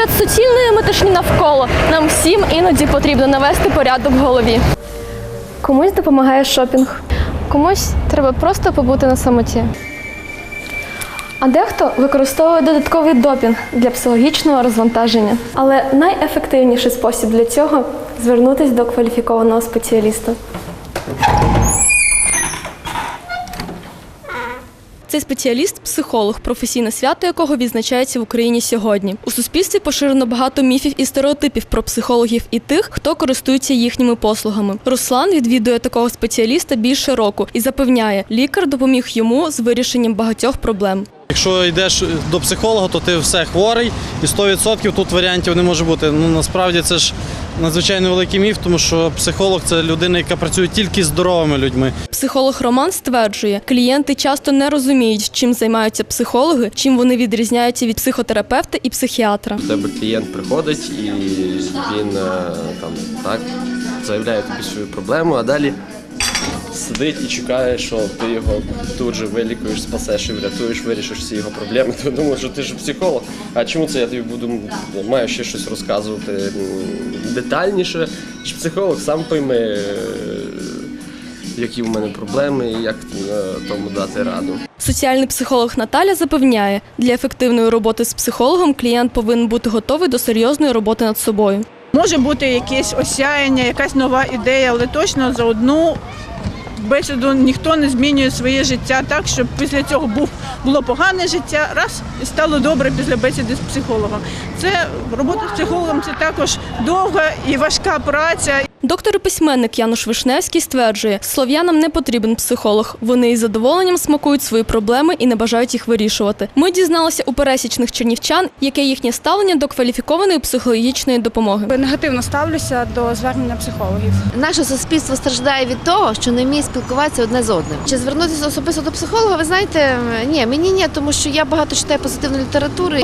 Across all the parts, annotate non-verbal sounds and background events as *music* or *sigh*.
Серед суцільної метушні навколо нам всім іноді потрібно навести порядок в голові. Комусь допомагає шопінг, комусь треба просто побути на самоті. А дехто використовує додатковий допінг для психологічного розвантаження. Але найефективніший спосіб для цього звернутися до кваліфікованого спеціаліста. Цей спеціаліст психолог, професійне свято якого відзначається в Україні сьогодні. У суспільстві поширено багато міфів і стереотипів про психологів і тих, хто користується їхніми послугами. Руслан відвідує такого спеціаліста більше року і запевняє, лікар допоміг йому з вирішенням багатьох проблем. Якщо йдеш до психолога, то ти все хворий, і 100% тут варіантів не може бути. Ну насправді це ж надзвичайно великий міф, тому що психолог це людина, яка працює тільки з здоровими людьми. Психолог Роман стверджує, клієнти часто не розуміють, чим займаються психологи, чим вони відрізняються від психотерапевта і психіатра. До тебе клієнт приходить і він е, там так заявляє тобі свою проблему, а далі сидить і чекає, що ти його тут же вилікуєш, спасеш і врятуєш, вирішиш всі його проблеми. *laughs* Ти думаєш, що ти ж психолог. А чому це я тобі буду маю ще щось розказувати детальніше? Ж психолог сам пойме, е, які в мене проблеми і як е, тому дати раду. Соціальний психолог Наталя запевняє, для ефективної роботи з психологом клієнт повинен бути готовий до серйозної роботи над собою. Може бути якесь осяяння, якась нова ідея, але точно за одну бесіду ніхто не змінює своє життя так, щоб після цього був, було погане життя, раз і стало добре після бесіди з психологом. Це робота з психологом це також довга і важка праця. Доктор і письменник Януш Вишневський стверджує, слов'янам не потрібен психолог. Вони із задоволенням смакують свої проблеми і не бажають їх вирішувати. Ми дізналися у пересічних чернівчан, яке їхнє ставлення до кваліфікованої психологічної допомоги. Негативно ставлюся до звернення психологів. Наше суспільство страждає від того, що не вміє спілкуватися одне з одним. Чи звернутися особисто до психолога? Ви знаєте, ні, мені ні, тому що я багато читаю позитивної літератури.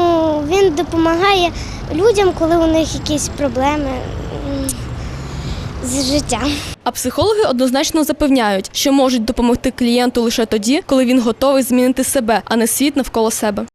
Він допомагає людям, коли у них якісь проблеми з життям. А психологи однозначно запевняють, що можуть допомогти клієнту лише тоді, коли він готовий змінити себе, а не світ навколо себе.